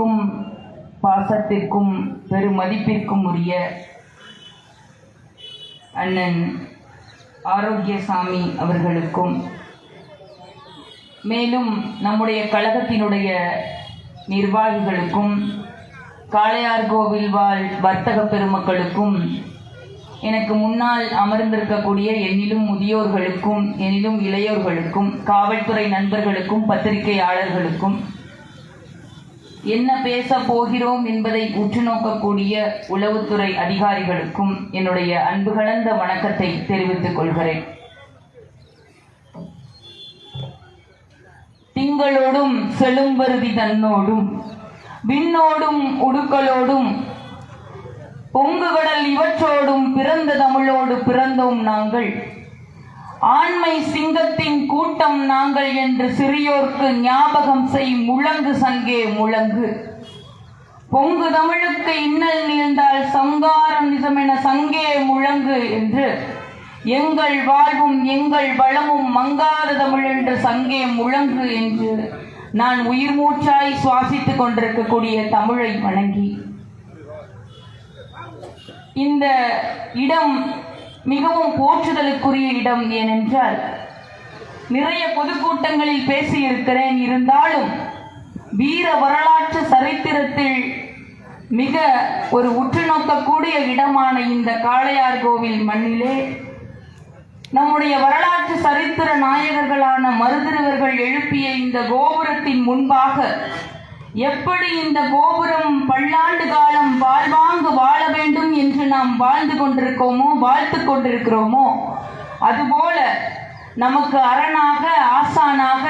அன்பிற்கும் பாசத்திற்கும் பெருமதிப்பிற்கும் உரிய அண்ணன் ஆரோக்கியசாமி அவர்களுக்கும் மேலும் நம்முடைய கழகத்தினுடைய நிர்வாகிகளுக்கும் காளையார்கோவில் வாழ் வர்த்தக பெருமக்களுக்கும் எனக்கு முன்னால் அமர்ந்திருக்கக்கூடிய என்னிலும் முதியோர்களுக்கும் என்னிலும் இளையோர்களுக்கும் காவல்துறை நண்பர்களுக்கும் பத்திரிகையாளர்களுக்கும் என்ன பேச போகிறோம் என்பதை உற்று நோக்கக்கூடிய உளவுத்துறை அதிகாரிகளுக்கும் என்னுடைய அன்பு கலந்த வணக்கத்தை தெரிவித்துக் கொள்கிறேன். திங்களோடும் செழும்பருதி தன்னோடும் விண்ணோடும் உடுக்களோடும் பொங்குகடல் இவற்றோடும் பிறந்த தமிழோடு பிறந்தோம் நாங்கள். ஆண்மை சிங்கத்தின் கூட்டம் நாங்கள் என்று சிறியோர்க்கு ஞாபகம் செய் முழங்கு சங்கே முழங்கு. பொங்கு தமிழுக்கு இன்னல் நீழ்ந்தால் சங்காரம் நிசமென சங்கே முழங்கு என்று. எங்கள் வாழ்வும் எங்கள் வளமும் மங்காத தமிழ் என்று சங்கே முழங்கு என்று நான் உயிர் மூச்சாய் சுவாசித்துக் கொண்டிருக்கக்கூடிய தமிழை வணங்கி. இந்த இடம் மிகவும் போற்றுதலுக்குரிய இடம் ஏனென்றால் நிறைய பொதுக்கூட்டங்களில் பேசியிருக்கிறேன். இருந்தாலும் வீர வரலாற்று சரித்திரத்தில் மிக ஒரு உற்று நோக்கக்கூடிய இடமான இந்த காளையார் கோவில் மண்ணிலே நம்முடைய வரலாற்று சரித்திர நாயகர்களான மருதிருவர்கள் எழுப்பிய இந்த கோபுரத்தின் முன்பாக எப்படி இந்த கோபுரம் பல்லாண்டு காலம் வாழ்வாங்கு வாழ வேண்டும் என்று நாம் வாழ்ந்து கொண்டிருக்கோமோ வாழ்த்து கொண்டிருக்கிறோமோ? அதுபோல நமக்கு அரணாக ஆசானாக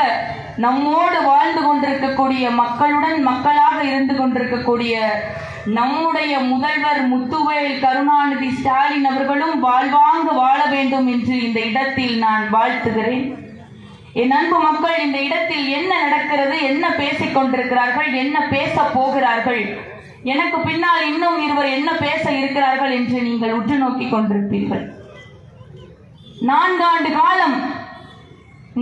நம்மோடு வாழ்ந்து கொண்டிருக்கக்கூடிய மக்களுடன் மக்களாக இருந்து கொண்டிருக்கக்கூடிய நம்முடைய முதல்வர் முத்துவேல் கருணாநிதி ஸ்டாலின் அவர்களும் வாழ்வாங்கு வாழ வேண்டும் என்று இந்த இடத்தில் நான் வாழ்த்துகிறேன். என் அன்பு மக்கள் இந்த இடத்தில் என்ன நடக்கிறது என்ன பேசிக் கொண்டிருக்கிறார்கள் என்ன பேச போகிறார்கள்? எனக்கு பின்னால் இன்னும் இருவர் என்ன பேச இருக்கிறார்கள் என்று நீங்கள் உற்று நோக்கி கொண்டிருப்பீர்கள். நான்காண்டு காலம்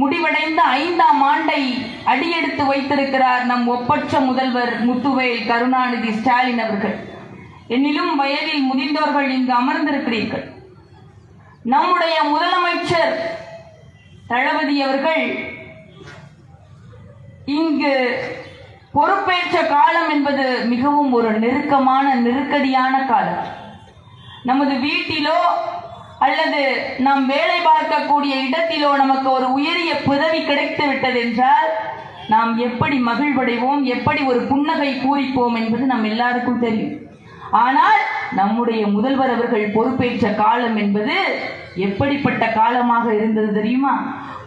முடிவடைந்த ஐந்தாம் ஆண்டை அடியெடுத்து வைத்திருக்கிறார் நம் ஒப்பற்ற முதல்வர் முத்துவேல் கருணாநிதி ஸ்டாலின் அவர்கள். என்னிலும் வயதில் முதிர்ந்தவர்கள் இங்கு அமர்ந்திருக்கிறீர்கள். நம்முடைய முதலமைச்சர் தளபதி அவர்கள் இங்கு பொறுப்பேற்ற காலம் என்பது மிகவும் ஒரு நெருக்கமான நெருக்கடியான காலம். நமது வீட்டிலோ அல்லது நாம் வேலை பார்க்கக்கூடிய இடத்திலோ நமக்கு ஒரு உயரிய புதவி கிடைத்து விட்டது என்றால் நாம் எப்படி மகிழ்வடைவோம் எப்படி ஒரு புன்னகை பூரிப்போம் என்பது நம் எல்லாருக்கும் தெரியும். ஆனால் நம்முடைய முதல்வர் அவர்கள் பொறுப்பேற்ற காலம் என்பது எப்படிப்பட்ட காலமாக இருந்தது தெரியுமா?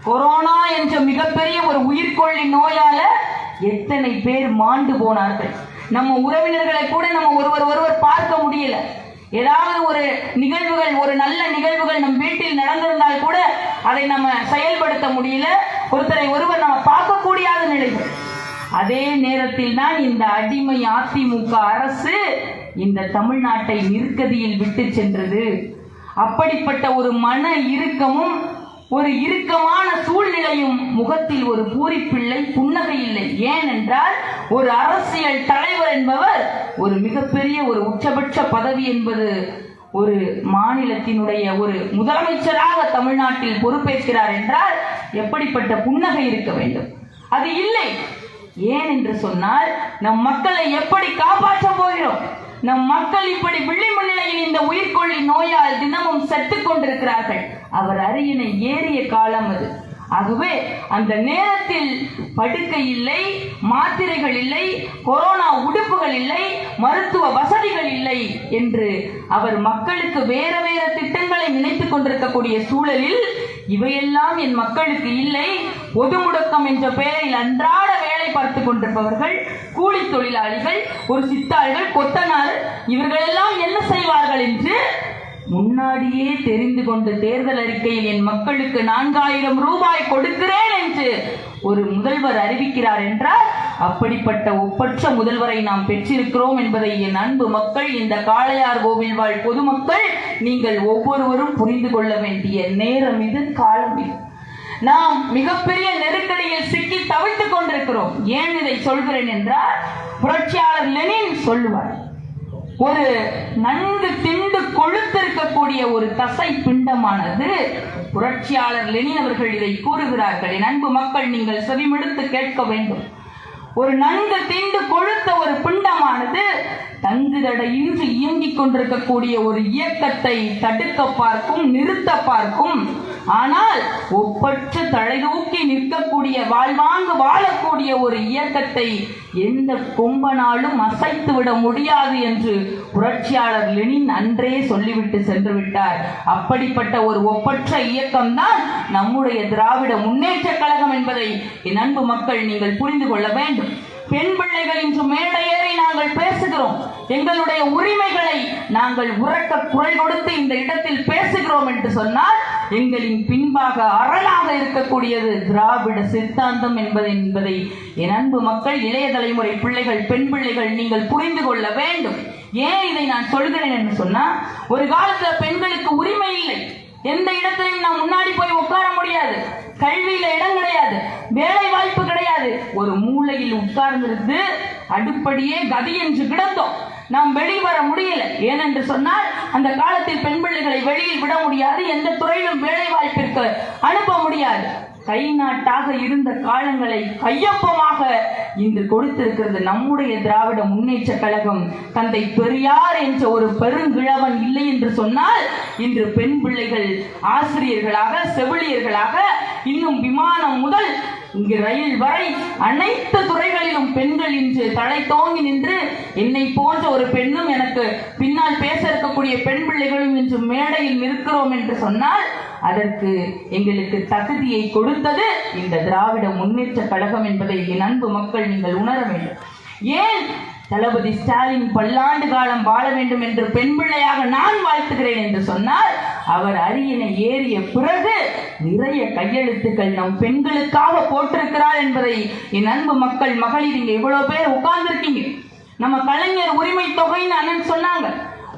கொரோனா என்ற மிகப்பெரிய ஒரு உயிர்கொல்லி நோயால எத்தனை பேர் மாண்டு போனார்கள்? நம்ம உறவினர்களை கூட நம்ம ஒருவர் ஒருவர் பார்க்க முடியல. ஏதாவது ஒரு நிகழ்வுகள் ஒரு நல்ல நிகழ்வுகள் நம் வீட்டில் நடந்திருந்தால் கூட அதை நம்ம செயல்படுத்த முடியல. ஒருத்தரை ஒருவர் நம்ம பார்க்கக்கூடியாத நிலைகள் அதே நேரத்தில் தான் இந்த அடிமை அதிமுக அரசு இந்த தமிழ்நாட்டை நிற்கதியில் விட்டு சென்றது. அப்படிப்பட்ட ஒரு மன இறுக்கமும் ஒரு இறுக்கமான சூழ்நிலையும் முகத்தில் ஒரு பூரிப்பில்லை புன்னகை இல்லை. ஏனென்றால் ஒரு அரசியல் தலைவர் என்பவர் ஒரு மிகப்பெரிய ஒரு உச்சபட்ச பதவி என்பது ஒரு மாநிலத்தினுடைய ஒரு முதலமைச்சராக தமிழ்நாட்டில் பொறுப்பேற்கிறார் என்றால் எப்படிப்பட்ட புன்னகை இருக்க வேண்டும்? அது இல்லை. ஏன் என்று சொன்னால் நம் மக்களை எப்படி காப்பாற்ற போகிறோம்? நம் மக்கள் இப்படி விழிமு நிலையில் இந்த உயிர்கொல்லி நோயால் தினமும் செத்துக் கொண்டிருக்கிறார்கள். அவர் அரியணை ஏறிய காலம் அது. ஆகவே அந்த நேரத்தில் படுக்கை இல்லை மாத்திரைகள் இல்லை கொரோனா உடுப்புகள் இல்லை மருத்துவ வசதிகள் இல்லை என்று அவர் மக்களுக்கு வேற வேற திட்டங்களை நினைத்துக் கொண்டிருக்கக்கூடிய சூழலில் இவையெல்லாம் என் மக்களுக்கு இல்லை. பொது முடக்கம் என்ற பெயரில் அன்றாட வேலை பார்த்து கொண்டிருப்பவர்கள் கூலி தொழிலாளிகள் ஒரு சித்தாள்கள் கொத்தனார் இவர்களெல்லாம் என்ன செய்வார்கள் என்று முன்னாடியே தெரிந்து கொண்டு தேர்தல் அறிக்கையில் என் மக்களுக்கு நான்காயிரம் ரூபாய் கொடுக்கிறேன் என்று ஒரு முதல்வர் அறிவிக்கிறார் என்றால் அப்படிப்பட்ட ஒப்பற்ற முதல்வரை நாம் பெற்றிருக்கிறோம் என்பதை என் அன்பு மக்கள் இந்த காளையார் கோவில் வாழ் பொதுமக்கள் நீங்கள் ஒவ்வொருவரும் புரிந்து கொள்ள வேண்டிய நேரம் இது காலம் இது. நாம் மிகப்பெரிய நெருக்கடியில் சிக்கி தவித்துக் கொண்டிருக்கிறோம். ஏன் இதை சொல்கிறேன் என்றால் புரட்சியாளர் லெனின் சொல்லுவார் ஒரு நன்கு திண்டு கொழுத்திருக்கக்கூடிய ஒரு தசை பிண்டமானது புரட்சியாளர் லெனின் அவர்கள் இதை கூறுகிறார்கள். என் அன்பு மக்கள் நீங்கள் செவிமெடுத்து கேட்க வேண்டும். ஒரு நன்கு திண்டு கொழுத்த ஒரு பிண்டமானது தங்குதடையின்றி இயங்கிக் கொண்டிருக்கக்கூடிய ஒரு இயக்கத்தை தடுக்க பார்க்கும் நிறுத்த பார்க்கும் ஆனால் ஒப்பற்ற தலைநோக்கி நிற்கக்கூடிய வாழ்வாங்கு வாழக்கூடிய ஒரு இயக்கத்தை எந்த கொம்பனாலும் அசைத்து விட முடியாது என்று புரட்சியாளர் லெனின் அன்றே சொல்லிவிட்டு சென்று விட்டார். அப்படிப்பட்ட ஒரு ஒப்பற்ற இயக்கம்தான் நம்முடைய திராவிட முன்னேற்ற கழகம் என்பதை என் அன்பு மக்கள் நீங்கள் புரிந்து கொள்ள வேண்டும். பெண் பிள்ளைகள் இன்று மேடையேறி நாங்கள் பேசுகிறோம். எங்களுடைய உரிமைகளை நாங்கள் உறக்க குரல் கொடுத்து இந்த இடத்தில் பேசுகிறோம் என்று சொன்னால் எங்களின் பின்பாக அரணாக இருக்கக்கூடியது திராவிட சித்தாந்தம் என்பது என்பதை என் அன்பு மக்கள் இளைய தலைமுறை பிள்ளைகள் பெண் பிள்ளைகள் நீங்கள் புரிந்து கொள்ள வேண்டும். ஏன் இதை நான் சொல்கிறேன் என்று சொன்னால் ஒரு காலத்தில் பெண்களுக்கு உரிமை இல்லை. எந்த இடத்திலையும் நான் முன்னாடி போய் உட்கார முடியாது. கல்வியில இடம் கிடையாது. வேலை வாய்ப்பு கிடையாது. ஒரு மூளையில் உட்கார்ந்திருந்து அடுப்படியே கதி என்று கிடந்தோம். நாம் வெளிவர முடியல. ஏனென்று சொன்னால் அந்த காலத்தில் பெண் பிள்ளைகளை வெளியில் விட முடியாது. எந்த துறையிலும் வேலை வாய்ப்பிற்கு அனுப்ப முடியாது. கை நாட்டாக இருந்த காலங்களை கையொப்பமாக இன்று கொடுத்திருக்கிறது நம்முடைய திராவிட முன்னேற்ற கழகம். தந்தை பெரியார் என்ற ஒரு பெருங்கிழவன் இல்லை என்று சொன்னால் இன்று பெண் பிள்ளைகள் ஆசிரியர்களாக செவிலியர்களாக இன்னும் விமானம் முதல் இங்கு ரயில் வரை அனைத்து துறைகளிலும் பெண்கள் இன்று தலை தோங்கி நின்று என்னை போன்ற ஒரு பெண்ணும் எனக்கு பின்னால் பேச இருக்கக்கூடிய பெண் பிள்ளைகளும் இன்று மேடையில் நிற்கிறோம் என்று சொன்னால் அதற்கு எங்களுக்கு தகுதியை கொடுத்தது இந்த திராவிட முன்னேற்ற கழகம் என்பதை என் அன்பு மக்கள் நீங்கள் உணர வேண்டும். ஏன் தளபதி ஸ்டாலின் பல்லாண்டு காலம் வாழ வேண்டும் என்று பெண் பிள்ளையாக நான் வாழ்த்துகிறேன் என்று சொன்னால் அவர் அரியணை ஏறிய பிறகு நிறைய கையெழுத்துக்கள் நம் பெண்களுக்காக போட்டிருக்கிறார் என்பதை என் அன்பு மக்கள் மகளிர் இங்க இவ்வளவு பேர் உட்கார்ந்துருக்கீங்க. நம்ம கலைஞர் உரிமை தொகைன்னு அண்ணன் சொன்னாங்க.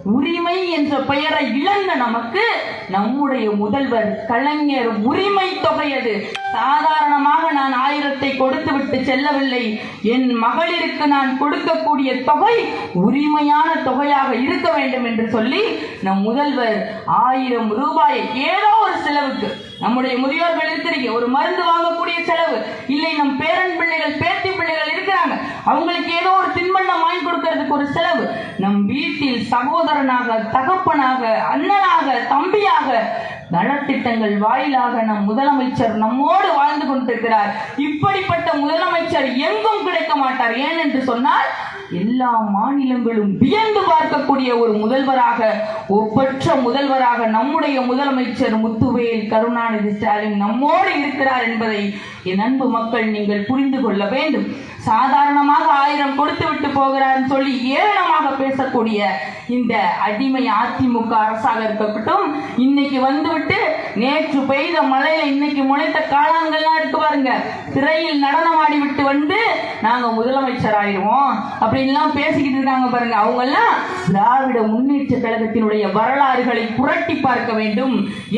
உரிமை என்ற பெயரை இழந்த நமக்கு நம்முடைய முதல்வர் கலைஞர் உரிமை தொகை அது. சாதாரணமாக நான் ஆயிரத்தை கொடுத்து விட்டு செல்லவில்லை. என் மகளிருக்கு நான் கொடுக்கக்கூடிய தொகை உரிமையான தொகையாக இருக்க வேண்டும் என்று சொல்லி நம் முதல்வர் ஆயிரம் ரூபாய் ஏதோ ஒரு செலவுக்கு நம்முடைய முதியோர்கள் இருக்கிறீங்க ஒரு மருந்து வாங்கக்கூடிய செலவு. இல்லை நம் பேரன் பிள்ளைகள் பேத்தி பிள்ளைகள் இருக்கிறாங்க. அவங்களுக்கு ஏதோ ஒரு தின்பண்டம் வாங்கி கொடுக்கறதுக்கு ஒரு செலவு. நம் வீட்டில் சகோதரனாக தகப்பனாக அண்ணனாக தம்பியாக நலத்திட்டங்கள் வாயிலாக நம் முதலமைச்சர் நம்மோடு வாழ்ந்து கொண்டிருக்கிறார். இப்படிப்பட்ட முதலமைச்சர் எங்கும் கிடைக்க மாட்டார். ஏன் என்று சொன்னால் எல்லா மாநிலங்களும் வியந்து பார்க்கக்கூடிய ஒரு முதல்வராக ஒப்பற்ற முதல்வராக நம்முடைய முதலமைச்சர் முத்துவேல் கருணாநிதி ஸ்டாலின் நம்மோடு இருக்கிறார் என்பதை என் அன்பு மக்கள் நீங்கள் புரிந்து கொள்ள வேண்டும். சாதாரணமாக ஆயிரம் கொடுத்து விட்டு போகிறார் சொல்லி ஏளனமாக பேசக்கூடிய இந்த அடிமை அதிமுக அரசாக இருக்கட்டும் இன்னைக்கு வந்துவிட்டு நேற்று பெய்த மழையில இன்னைக்கு முளைத்த காளான்கள்லாம் இருக்கு பாருங்க. திரையில் நடனமாடி விட்டு வந்து நாங்க முதலமைச்சர் ஆயிடுவோம் அப்படின்லாம் பேசிக்கிட்டு இருக்காங்க பாருங்க. அவங்க எல்லாம் திராவிட முன்னேற்ற கழகத்தினுடைய வரலாறுகளை புரட்டி பார்க்க வேண்டும்.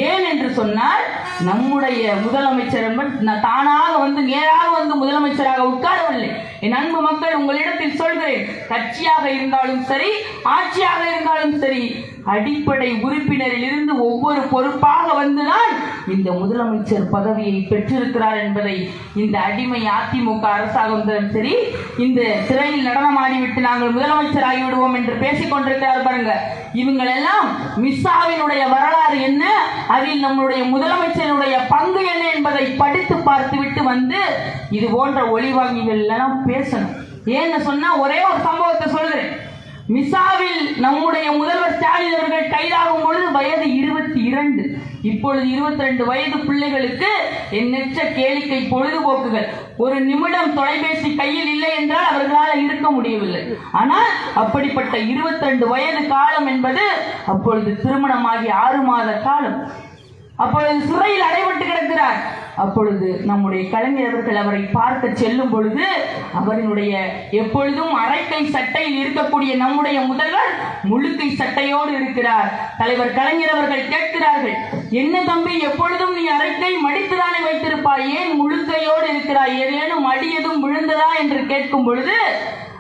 ஏன் என்று சொன்னால் நம்முடைய முதலமைச்சர் என்பது தானாக வந்து நேராக வந்து முதலமைச்சராக உட்காரவில்லை. என் அன்பு மக்கள் உங்களிடத்தில் சொல்கிறேன். கட்சியாக இருந்தாலும் சரி ஆட்சியாக இருந்தாலும் சரி அடிப்படை உறுப்பினரில் இருந்து ஒவ்வொரு பொறுப்பாக வந்துதான் இந்த முதலமைச்சர் பதவியை பெற்றிருக்கிறார் என்பதை இந்த அடிமை அதிமுக அரசாங்கம் சரி இந்த சிறையில் நடனமாடிவிட்டு நாங்கள் முதலமைச்சர் ஆகிவிடுவோம் என்று பேசிக் கொண்டிருக்கிறார் பாருங்க. இவங்களெல்லாம் மிஸ்ஸாவினுடைய வரலாறு என்ன? அதில் நம்முடைய முதலமைச்சருடைய பங்கு என்ன என்பதை படித்து பார்த்துவிட்டு வந்து இது போன்ற ஒளிவாங்கிகள் எல்லாம் பேசணும். ஏன்னு சொன்னா ஒரே ஒரு சம்பவத்தை சொல்கிறேன் மிசாவில் நம்முடைய முதல்வர் ஸ்டாலின் அவர்கள் கைதாகும் பொழுது வயது இருபத்தி இரண்டு. இப்பொழுது இருபத்தி ரெண்டு வயது பிள்ளைகளுக்கு எண்ணற்ற கேளிக்கை பொழுதுபோக்குகள். ஒரு நிமிடம் தொலைபேசி கையில் இல்லை என்றால் அவர்களால் இருக்க முடியவில்லை. ஆனால் அப்படிப்பட்ட இருபத்தி ரெண்டு வயது காலம் என்பது அப்பொழுது திருமணமாகி ஆறு மாத காலம். அப்பொழுது சிறையில் அடைபட்டு அப்பொழுது நம்முடைய கலைஞர் அவர்கள் அவரை பார்க்க செல்லும் பொழுது அவரினுடைய எப்பொழுதும் அரைக்கை சட்டையில் இருக்கக்கூடிய நம்முடைய முதல்வர் முழுக்கை சட்டையோடு இருக்கிறார். தலைவர் கலைஞர் அவர்கள் கேட்கிறார்கள் என்ன தம்பி எப்பொழுதும் நீ அரைக்கை மடித்துதானே வைத்திருப்பாய்? ஏன் முழுக்கையோடு இருக்கிறாய்? ஏதேனும் அடி எதுவும் விழுந்ததா? என்று கேட்கும் பொழுது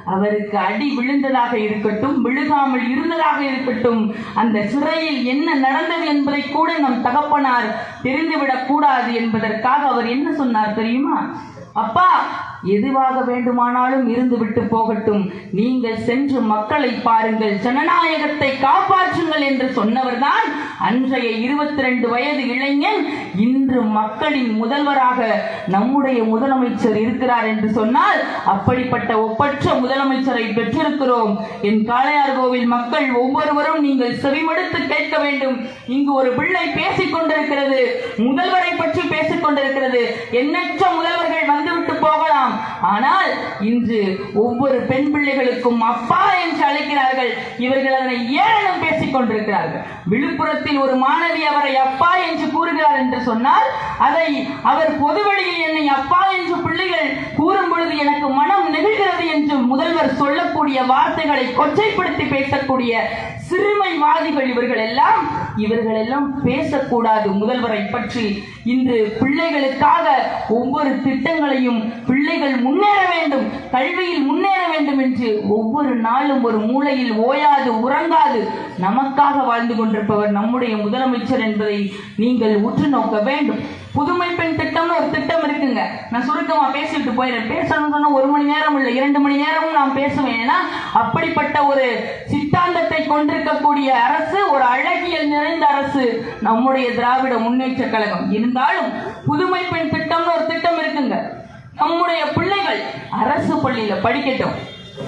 அவருக்கு அடி விழுந்ததாக இருக்கட்டும் விழுகாமல் இருந்ததாக இருக்கட்டும் அந்த சிறையில் என்ன நடந்தது என்பதை கூட நம் தகப்பனார் தெரிந்துவிடக் கூடாது என்பதற்காக அவர் என்ன சொன்னார் தெரியுமா? அப்பா எதுவாக வேண்டுமானாலும் இருந்து விட்டு போகட்டும். நீங்கள் சென்று மக்களை பாருங்கள். ஜனநாயகத்தை காப்பாற்றுங்கள் என்று சொன்னவர்தான் அன்றைய இருபத்தி ரெண்டு வயது இளைஞன். இன்று மக்களின் முதல்வராக நம்முடைய முதலமைச்சர் இருக்கிறார் என்று சொன்னால் அப்படிப்பட்ட ஒப்பற்ற முதலமைச்சரை பெற்றிருக்கிறோம். என் காளையார் கோவில் மக்கள் ஒவ்வொருவரும் நீங்கள் செவிமடுத்து கேட்க வேண்டும். இங்கு ஒரு பிள்ளை பேசிக் கொண்டிருக்கிறது முதல்வரை பற்றி பேசிக் கொண்டிருக்கிறது எண்ணற்ற முதல்வர்கள் வந்துவிட்டு இருக்கலாம் ஆனால் இன்று ஒவ்வொரு பெண் பிள்ளைகளுக்கும் அப்பா என்று அழைக்கிறார்கள். இவர்கள் அதனை ஏளனம் பேசிக் கொண்டிருக்கிறார்கள். விழுப்புரத்தில் ஒரு மாணவி அவரை அப்பா என்று கூறுகிறார் என்று சொன்னால் அதை அவர் பொதுவெளியில் என்னை அப்பா என்று பிள்ளைகள் கூறும் பொழுது எனக்கு மனம் நெகிழ்கிறது என்று முதல்வர் சொல்லக்கூடிய வார்த்தைகளை கொச்சைப்படுத்தி பேசக்கூடிய சிறுமைவாதிகள் இவர்கள் எல்லாம் இவர்கள் எல்லாம் பேசக்கூடாது. முதல்வரை பற்றி இன்று பிள்ளைகளுக்காக ஒவ்வொரு திட்டங்களையும் பிள்ளைகள் முன்னேற வேண்டும் கல்வியில் முன்னேற வேண்டும் என்று ஒவ்வொரு நாளும் ஒரு மூலையில் ஓயாது உறங்காது நமக்காக வாழ்ந்து கொண்டிருப்பவர் நம்முடைய முதலமைச்சர் என்பதை நீங்கள் உற்று நோக்க வேண்டும். புதுமை பெண் திட்டம்னு ஒரு திட்டம் இருக்குங்க. நான் சுருக்கமா பேசிட்டு போயிடுறேன் பேசணும்னு சொன்னா ஒரு மணி நேரம் இல்லை இரண்டு மணி நேரமும் நான் பேசுவேன். ஏன்னா அப்படிப்பட்ட ஒரு சித்தாந்தத்தை கொண்டிருக்கக்கூடிய அரசு ஒரு அழகியல் நிறைந்த அரசு நம்முடைய திராவிட முன்னேற்ற கழகம். இருந்தாலும் புதுமை பெண் திட்டம்னு ஒரு திட்டம் இருக்குங்க. நம்முடைய பிள்ளைகள் அரசு பள்ளியில படிக்கட்டும்.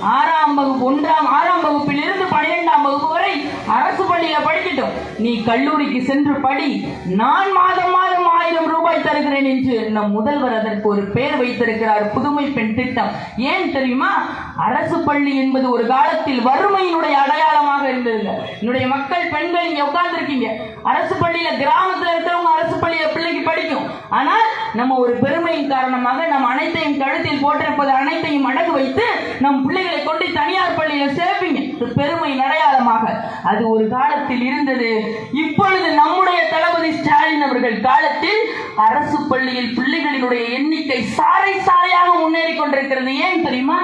ஆறாம் வகுப்பு ஒன்றாம் ஆறாம் வகுப்பில் இருந்து பன்னிரெண்டாம் வகுப்பு வரை அரசு பள்ளியில படிக்கட்டும். நீ கல்லூரிக்கு சென்று படி. நான் மாதம் மாதம் ஆயிரம் ரூபாய் தருகிறேன் என்று நம் முதல்வர் அதற்கு ஒரு பெயர் வைத்திருக்கிறார். புதுமை பெண் திட்டம். ஏன் தெரியுமா? அரசு பள்ளி என்பது ஒரு காலத்தில் வறுமையினுடைய அடையாளமாக இருந்ததுங்க என்னுடைய மக்கள் பெண்கள் இங்க உட்கார்ந்துருக்கீங்க. அரசு பள்ளியில கிராமத்துல இருக்கிறவங்க அரசு பள்ளியில பிள்ளைக்கு படிக்கும். ஆனால் நம்ம ஒரு பெருமையின் காரணமாக நம் அனைத்தையும் கழுத்தில் போட்டிருப்பது அனைத்தையும் அடகு வைத்து நம் பிள்ளைகளை கொண்டு தனியார் பள்ளியில் சேர்ப்பீங்க. இது பெருமையின் அடையாளமாக. அது ஒரு காலத்தில் இருந்தது. இப்பொழுது நம்முடைய தளபதி ஸ்டாலின் அவர்கள் காலத்தில் அரசு பள்ளியில் பிள்ளைகள் பிள்ளைகளினுடைய எண்ணிக்கை சாறை சாறையாக முன்னேறி கொண்டிருக்கிறது. ஏன் தெரியுமா?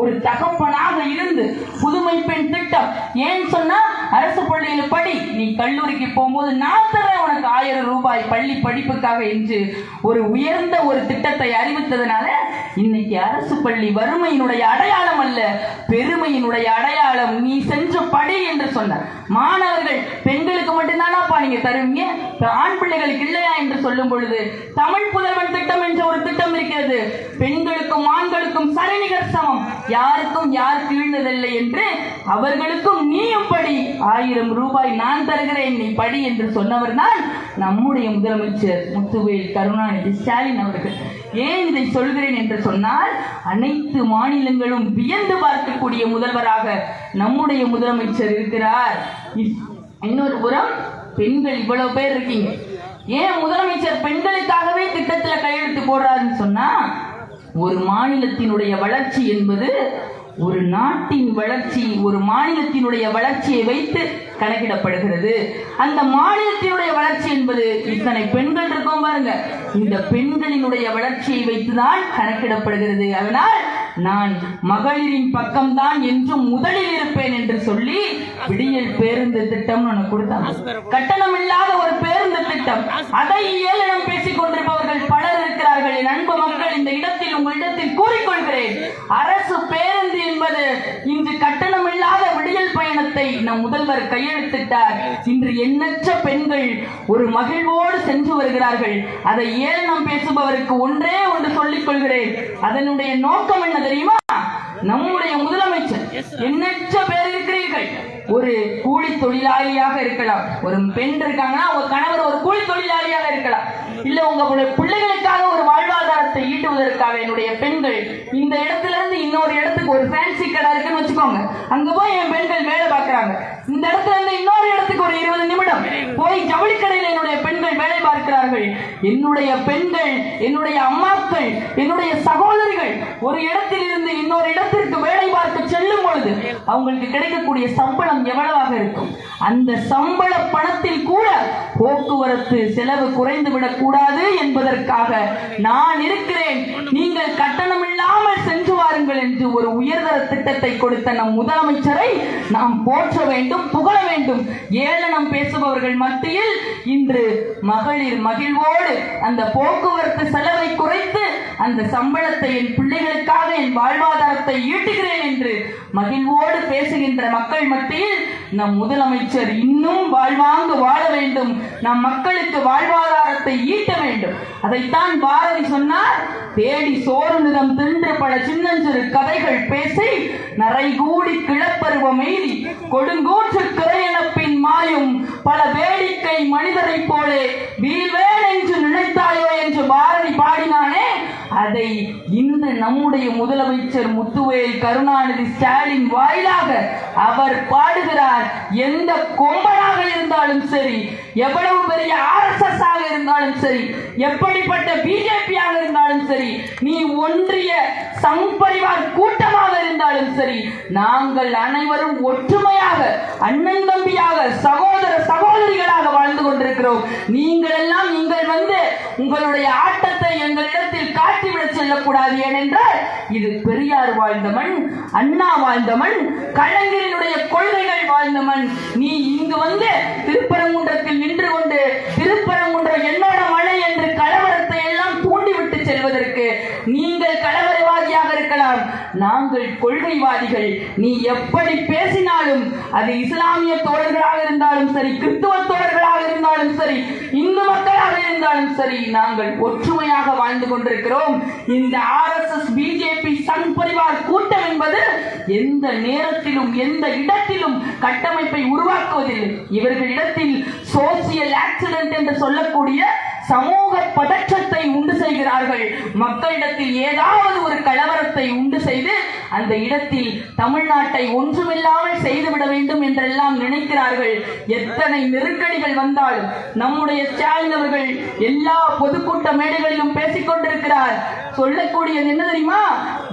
ஒரு தகப்பனாக இருந்து புதுமை பெண் திட்டம். ஏன் சொன்னா அரசு பள்ளியில் படி நீ கல்லூரிக்கு போகும்போது நான் தரேன் உனக்கு ஆயிரம் ரூபாய் பள்ளி படிப்புக்காக என்று ஒரு உயர்ந்த ஒரு திட்டத்தை அறிவித்ததுனால இன்னைக்கு அரசு பள்ளி வறுமையினுடைய அடையாளம் அல்ல பெருமையினுடைய அடையாளம் நீ சென்று படி என்று சொன்னார். மாணவர்கள் பெண்களுக்கு மட்டும்தானாப்பா நீங்க தருவீங்க? ஆண் பிள்ளைகளுக்கு இல்லையா என்று சொல்லும் பொழுது தமிழ் புதல்வன் திட்டம் என்ற ஒரு திட்டம் இருக்கிறது. பெண்களுக்கும் ஆண்களுக்கும் சரிநிகர் சமம். யாருக்கும் யார் கீழ்ந்ததில்லை என்று அவர்களுக்கும் நீயும் படி. ஆயிரம் ரூபாய் நான் தருகிறேன் நீ படி என்று சொன்னவர் தான் நம்முடைய முதலமைச்சர் முத்துவேல் கருணாநிதி ஸ்டாலின் அவர்கள். ஏன் இதை சொல்கிறேன் என்று சொன்னால் அனைத்து மாநிலங்களும் வியந்து பார்க்கக்கூடிய முதல்வராக நம்முடைய முதலமைச்சர் இருக்கிறார். இன்னொரு புறம் பெண்கள் இவ்வளவு பேர் இருக்கீங்க. ஏன் முதலமைச்சர் பெண்களுக்காகவே திட்டத்துல கையெழுத்து போடுறாருன்னு சொன்னா ஒரு மாநிலத்தினுடைய வளர்ச்சி என்பது ஒரு நாட்டின் வளர்ச்சி ஒரு மாநிலத்தினுடைய வளர்ச்சியை வைத்து கணக்கிடப்படுகிறது. அந்த மாநிலத்தினுடைய வளர்ச்சி என்பது இத்தனை பெண்கள் இருக்கோம் பாருங்க. இந்த பெண்களினுடைய வளர்ச்சியை வைத்துதான் கணக்கிடப்படுகிறது. அதனால் நான் மகளிரின் பக்கம்தான் என்றும் முதலில் இருப்பேன் என்று சொல்லி விடியல் பேருந்து திட்டம் ஒன்று கொடுத்தாங்க. கட்டணம் இல்லாத ஒரு பேருந்து திட்டம். அதை ஏளனம் பேசிக் கொண்டிருப்பவர்கள் இருக்கிறார்கள் என் அன்பு மக்கள் இந்த இடத்தில் உங்களிடத்தில் கூறிக்கொள்கிறேன். அரசு பேருந்து என்பது இன்று கட்டணம் இல்லாத விடியல் பயணத்தை நம் முதல்வர் கையெழுத்திட்டார். இன்று எண்ணற்ற பெண்கள் ஒரு மகிழ்வோடு சென்று வருகிறார்கள். அதை ஏளனம் பேசுபவருக்கு ஒன்றே ஒன்று சொல்லிக் கொள்கிறேன். அதனுடைய நோக்கம் என்ன தெரியுமா? நம்முடைய முதலமைச்சர் எண்ணற்ற பேர் இருக்கிறீர்கள். ஒரு கூலி தொழிலாளியாக இருக்கலாம். ஒரு பெண் இருக்காங்கன்னா உங்க கணவர் ஒரு கூலி தொழிலாளியாக இருக்கலாம். இல்ல உங்களுடைய பிள்ளைகளுக்காக ஒரு வாழ்வாதாரத்தை ஈட்டுவதற்காக என்னுடைய பெண்கள் இந்த இடத்துல இருந்து இன்னொரு இடத்துக்கு ஒரு ஃபேன்சி கடை இருக்குன்னு வச்சுக்கோங்க. அங்க போய் என் பெண்கள் வேலை பார்க்கறாங்க இந்த இடத்துல இருந்து இன்னொரு இடத்துக்கு ஒரு இருபது நிமிடம் போய் ஜவுளி கடையில் என்னுடைய பெண்கள் வேலை பார்க்கிறார்கள். என்னுடைய பெண்கள் என்னுடைய அம்மாக்கள் என்னுடைய சகோதரிகள் ஒரு இடத்தில் இருந்து இன்னொரு இடத்திற்கு வேலை பார்க்க செல்லும் பொழுது அவங்களுக்கு கிடைக்கக்கூடிய சம்பளம் எவ்வளவாக இருக்கும்? அந்த சம்பள பணத்தில் கூட போக்குவரத்து செலவு குறைந்து விடக்கூடாது என்பதற்காக நான் இருக்கிறேன். நீங்கள் கட்டணம் தயங்காமல் சென்று வாருங்கள் என்று ஒரு உயர்தர திட்டத்தை கொடுத்த நம் முதலமைச்சரை நாம் போற்ற வேண்டும் புகழ வேண்டும். ஏளனம் பேசுபவர்கள் மத்தியில் இன்று மகளிர் மகிழ்வோடு அந்த போக்குவரத்து செலவை குறைத்து அந்த சம்பளத்தை என் பிள்ளைகளுக்காக என் வாழ்வாதாரத்தை ஈட்டுகிறேன் என்று மகிழ்வோடு பேசுகின்ற மக்கள் மத்தியில் நம் முதலமைச்சர் இன்னும் வாழ்வாங்கு வாழ வேண்டும். நம் மக்களுக்கு வாழ்வாதாரத்தை ஈட்ட வேண்டும். அதைத்தான் பாரதி சொன்னார். தேடி சோறு நிறம் தின்று பல சின்னஞ்சிறு கதைகள் பேசி நரைகூடி கிளப்பருவம் எய்தி கொடுங்கூற்று கிரையனப்பின் மாயும் பல வேடிக்கை மனிதரைப் போலே வீழ்வேன் என்று நினைத்தாயோ என்று பாரதி பாடினானே. அதை இந்த நம்முடைய முதலமைச்சர் முத்துவேல் கருணாநிதி ஸ்டாலின் வாயிலாக அவர் பாடுகிறார். எந்த கொம்பனாக இருந்தாலும் சரி எவ்வளவு பெரிய ஆர்எஸ்எஸ் ஆக இருந்தாலும் சரி எப்படிப்பட்ட பிஜேபியாக இருந்தாலும் சரி நீ ஒன்றிய சங்பரிவார் கூட்டமாக இருந்தாலும் சரி நாங்கள் அனைவரும் ஒற்றுமையாக அண்ணன் தம்பியாக சகோதர சகோதரிகளாக வாழ்ந்து கொண்டிருக்கிறோம். நீங்கள் எல்லாம் நீங்கள் வந்து உங்களுடைய ஆட்டத்தை எங்களிடத்தில் காட்டிவிடச் செல்லக்கூடாது ஏனென்றால் இது பெரியார் வாழ்ந்த மண் அண்ணா வாழ்ந்த மண் கலைஞரினுடைய கொள்கைகள் வாழ்ந்த மண். நீ இங்கு வந்து திருப்பரங்குன்றத்தில் நின்று கொண்டு திருப்பரங்குன்றம் என்னோட மழை என்று கலவரத்தை எல்லாம் தூண்டிவிட்டு செல்வதற்கு நீங்கள் கலவரவாதியாக நாங்கள் கொள்கைவாதிகள். நீ எப்படி பேசினாலும் அது இஸ்லாமிய தோழர்களாக இருந்தாலும் சரி கிறிஸ்துவ தோழர்களாக இருந்தாலும் சரி இந்து மக்களாக இருந்தாலும் சரி நாங்கள் ஒற்றுமையாக வாழ்ந்து கொண்டிருக்கிறோம். இந்த R S S BJP Sangh Parivar கூட்டம் என்பது எந்த நேரத்திலும் எந்த இடத்திலும் கட்டமைப்பை உருவாக்குவதில்லை. இவர்களிடத்தில் சோசியல் ஆக்சிடென்ட் என்று சொல்லக்கூடிய சமூக பதற்றத்தை உண்டு செய்கிறார்கள். மக்களிடத்தில் ஏதாவது ஒரு கலவரத்தை உண்டு செய்து அந்த இடத்தில் தமிழ்நாட்டை ஒன்றுமில்லாமல் செய்துவிட வேண்டும் என்றெல்லாம் நினைக்கிறார்கள். எத்தனை நெருக்கடிகள் வந்தாலும் நம்முடைய ஸ்டாலின் அவர்கள் எல்லா பொதுக்கூட்ட மேடைகளிலும் பேசிக்கொண்டிருக்கிறார் சொல்லக்கூடியது என்ன தெரியுமா?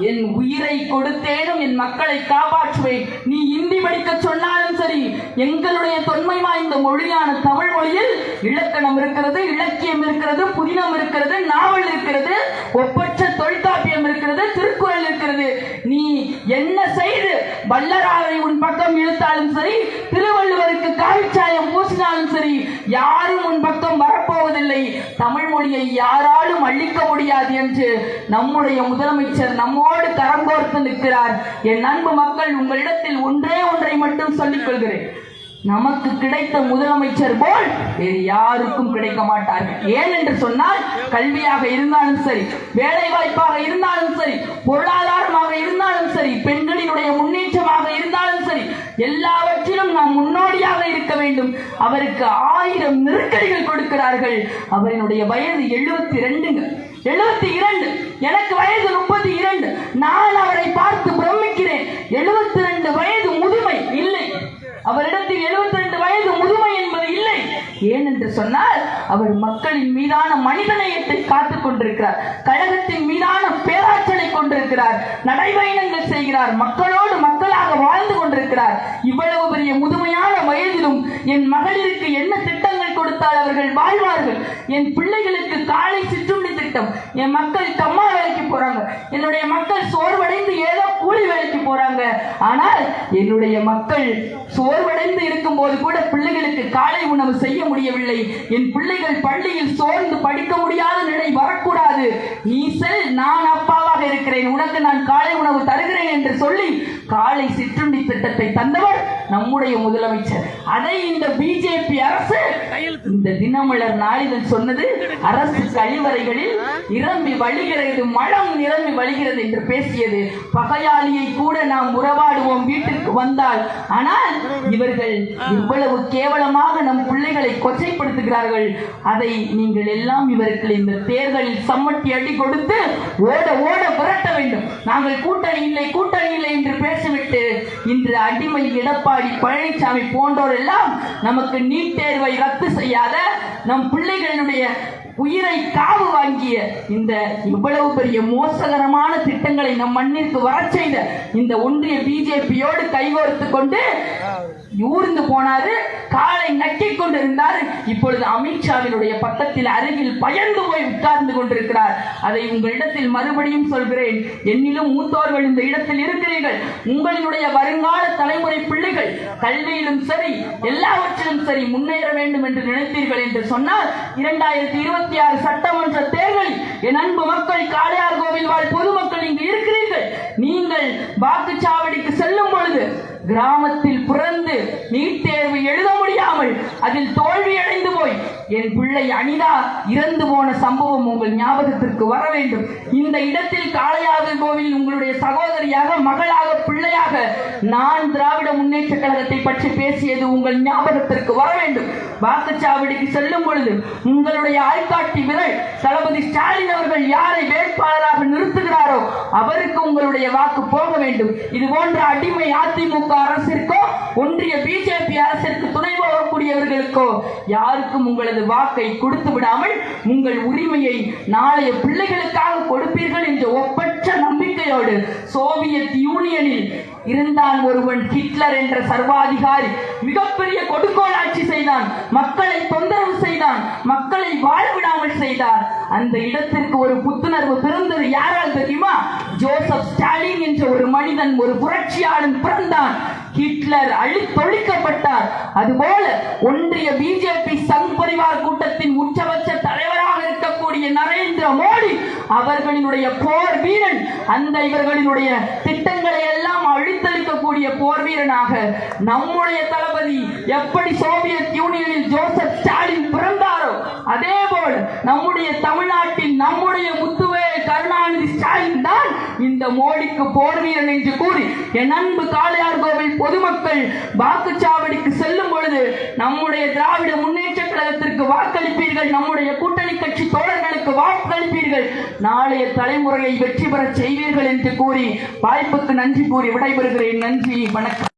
என் உயிரை கொடுத்தேனும் என் மக்களை காப்பாற்றுவேன். நீ இந்தி படிக்க சொன்னாலும் சரி எங்களுடைய தொன்மை வாய்ந்த மொழியான தமிழ் மொழியில் இலக்கணம் இருக்கிறது இலக்கியம் இருக்கிறது புதினம் இருக்கிறது நாவல் இருக்கிறது ஒப்பற்ற தொல்காப்பியம் இருக்கிறது திருக்குறள் இருக்கிறது. நீ என்ன செய்து வல்லராவை உன் பக்கம் இழுத்தாலும் சரி திருவள்ளுவருக்கு காவிச்சாயம் பூசினாலும் சரி யாரும் உன் பக்கம் வரப்போவதில்லை. தமிழ் மொழியை யாராலும் அழிக்க முடியாது என்று நம்முடைய முதலமைச்சர் நம்மோடு கரம் கோர்த்து நிற்கிறார். என் அன்பு மக்கள் உங்களிடத்தில் ஒன்றே ஒன்றை மட்டும் சொல்லிக் கொள்கிறேன். நமக்கு கிடைத்த முதலமைச்சர் போல் வேறு யாருக்கும் கிடைக்க மாட்டார்கள். ஏன் என்று சொன்னால் கல்வியாக இருந்தாலும் சரி வேலை வாய்ப்பாக இருந்தாலும் சரி பொருளாதாரமாக இருந்தாலும் சரி பெண்களினுடைய முன்னேற்றமாக இருந்தாலும் சரி எல்லாவற்றிலும் நாம் முன்னோடியாக இருக்க வேண்டும். அவருக்கு ஆயிரம் நெருக்கடிகள் கொடுக்கிறார்கள். அவரினுடைய வயது எழுபத்தி ரெண்டுங்க எழுபத்தி இரண்டு எனக்கு வயது முப்பத்தி இரண்டு நான் அவரை பார்த்து பிரமிக்கிறேன். எழுபத்தி ரெண்டு வயது முதுமை இல்லை. அவரிடத்தில் 72 ரெண்டு வயது முதுமை என்பது இல்லை. ஏன் என்று சொன்னால் அவர் மக்களின் மீதான மனிதநேயத்தை காத்துக் கொண்டிருக்கிறார். கழகத்தின் மீதான பேராற்றலை கொண்டிருக்கிறார். நடைபயணங்கள் செய்கிறார். மக்களோடு மக்களாக வாழ்ந்து கொண்டிருக்கிறார். இவ்வளவு பெரிய முதுமையான வயதிலும் என் மகளிருக்கு என்ன திட்டங்கள் கொடுத்தால் அவர்கள் வாழ்வார்கள்? என் பிள்ளைகளுக்கு காலை சிற்றும் திட்டம் என் மக்கள் கம்மா வேலைக்கு போறாங்க. என்னுடைய மக்கள் சோர்வடைந்து ஏதோ கூலி வேலைக்கு போறாங்க. ஆனால் என்னுடைய மக்கள் சோர்வடைந்து இருக்கும் போது கூட பிள்ளைகளுக்கு காலை உணவு செய்ய முடியவில்லை. என் பிள்ளைகள் பள்ளியில் சோர்ந்து படிக்க முடியாத நிலை வரக்கூடாது. நீ செல் நான் அப்பாவாக இருக்கிறேன். உனக்கு நான் காலை உணவு தருகிறேன் என்று சொல்லி காலை சிற்றுண்டி திட்டத்தை தந்தவர் நம்முடைய முதலமைச்சர். அதை இந்த பிஜேபி அரசு இந்த தினமலர் நாளிதழ் சொன்னது அரசு கழிவறைகளில் நிரம்பி வழிகிறது மழம் நிரம்பி வழிகிறது என்று பேசியது. பகையாளியை கூட நாம் உறவாடுவோம் வீட்டிற்கு வந்தால். ஆனால் இவர்கள் இவ்வளவு கேவலமாக நம் பிள்ளைகளை கொச்சைப்படுத்துகிறார்கள். அதை நீங்கள் எல்லாம் இவர்கள் இந்த தேர்தலில் சம்மட்டி அடி கொடுத்து ஓட ஓட புரட்ட வேண்டும். நாங்கள் கூட்டணி இல்லை கூட்டணி இல்லை என்று பேசிவிட்டு இன்று அடிமை எடப்பாடி பழனிசாமி போன்றோர் எல்லாம் நமக்கு நீட் தேர்வை ரத்து செய்யாத நம் பிள்ளைகளினுடைய உயிரை காவு வாங்கிய இந்த இவ்வளவு பெரிய மோசகரமான திட்டங்களை நம் மண்ணிற்கு வரச் செய்த இந்த ஒன்றிய பிஜேபியோடு கைகோர்த்து கொண்டு ஊர்ந்து போனாரு காலை நக்கிக் கொண்டிருந்தார். இப்பொழுது அமித்ஷாவினுடைய பக்கத்தில் அருகில் பயந்து போய் உட்கார்ந்து கொண்டிருக்கிறார். அதை உங்களிடத்தில் மறுபடியும் சொல்கிறேன். என்னிலும் மூத்தோர்கள் இந்த இடத்தில் இருக்கிறீர்கள். உங்களினுடைய வருங்கால தலைமுறை பிள்ளைகள் கல்வியிலும் சரி எல்லாவற்றிலும் சரி முன்னேற வேண்டும் என்று நினைத்தீர்கள் என்று சொன்னால் இரண்டாயிரத்தி இருபத்தி ஆறு சட்டமன்ற தேர்தலில் என் அன்பு மக்கள் காளையார் கோவில் வாழ் பொதுமக்கள் இங்கு இருக்கிறீர்கள். நீங்கள் வாக்குச்சாவடிக்கு செல்லும் பொழுது கிராமத்தில் பிறந்து நீட் தேர்வு எழுத முடியாமல் அதில் தோல்வியடைந்து போய் என் பிள்ளை அனிதா இறந்து போன சம்பவம் உங்கள் ஞாபகத்திற்கு வர வேண்டும். இந்த இடத்தில் காளையாக கோவில் உங்களுடைய சகோதரியாக மகளாக பிள்ளையாக நான் திராவிட முன்னேற்ற கழகத்தை பற்றி பேசியது உங்கள் ஞாபகத்திற்கு வர வேண்டும். வாக்குச்சாவடிக்கு செல்லும் பொழுது உங்களுடைய ஆள்காட்டி விரல் தளபதி ஸ்டாலின் அவர்கள் யாரை வேட்பாளராக நிறுத்துகிறாரோ அவருக்கு உங்களுடைய வாக்கு போக வேண்டும். இது போன்ற அடிமை அதிமுக அரசிற்கோ ஒன்றிய பிஜேபி அரசிற்கு துணை போகக்கூடியவர்களுக்கோ யாருக்கும் உங்களது வாக்கை கொடுத்து விடாமல் உங்கள் உரிமையை நாளைய பிள்ளைகளுக்காக கொடுப்பீர்கள் என்ற ஒப்பற்ற நம்பிக்கையோடு சோவியத் யூனியனில் இருந்தான் ஒருவன் ஹிட்லர் என்ற சர்வாதிகாரி. மிகப்பெரிய கொடுக்கோல் ஆட்சி செய்தான். மக்களை தொந்தரவு செய்தான். மக்களை வாழ விடாமல் செய்தார். அந்த இடத்திற்கு ஒரு புத்துணர்வு பிறந்தது யாரால் தெரியுமா? ஜோசப் ஸ்டாலின் என்ற ஒரு மனிதன் ஒரு புரட்சியாளன் பிறந்தான். ஹிட்லர் அழித்தொழிக்கப்பட்டார். அதுபோல ஒன்றிய பிஜேபி சங்க பரிவார் கூட்டத்தின் உச்சபட்ச தலைவராக இருக்கக்கூடிய நரேந்திர மோடி இவர்களுடைய போர் வீரன் அந்த இவர்களினுடைய திட்டங்களை எல்லாம் அழித்தளிக்கக்கூடிய போர் வீரனாக நம்முடைய தளபதி எப்படி சோவியத் யூனியனில் ஜோசப் ஸ்டாலின் பிறந்தாரோ அதே போல் நம்முடைய தமிழ்நாட்டில் நம்முடைய முத்து கருணாநிதி ஸ்டாலின் தான் இந்த மோடிக்கு போர் வீரன் என்று கூறி என் அன்பு காளையார் கோவில் பொதுமக்கள் வாக்குச்சாவடிக்கு செல்லும் பொழுது நம்முடைய திராவிட முன்னேற்ற கழகத்திற்கு வாக்களிப்பீர்கள் நம்முடைய கூட்டணி கட்சி தோழர்களுக்கு வாக்களிப்பீர்கள். நாளைய தலைமுறையை வெற்றி பெறச் செய்வீர்கள் என்று கூறி வாய்ப்புக்கு நன்றி கூறி விடைபெறுகிறேன். நன்றி வணக்கம்.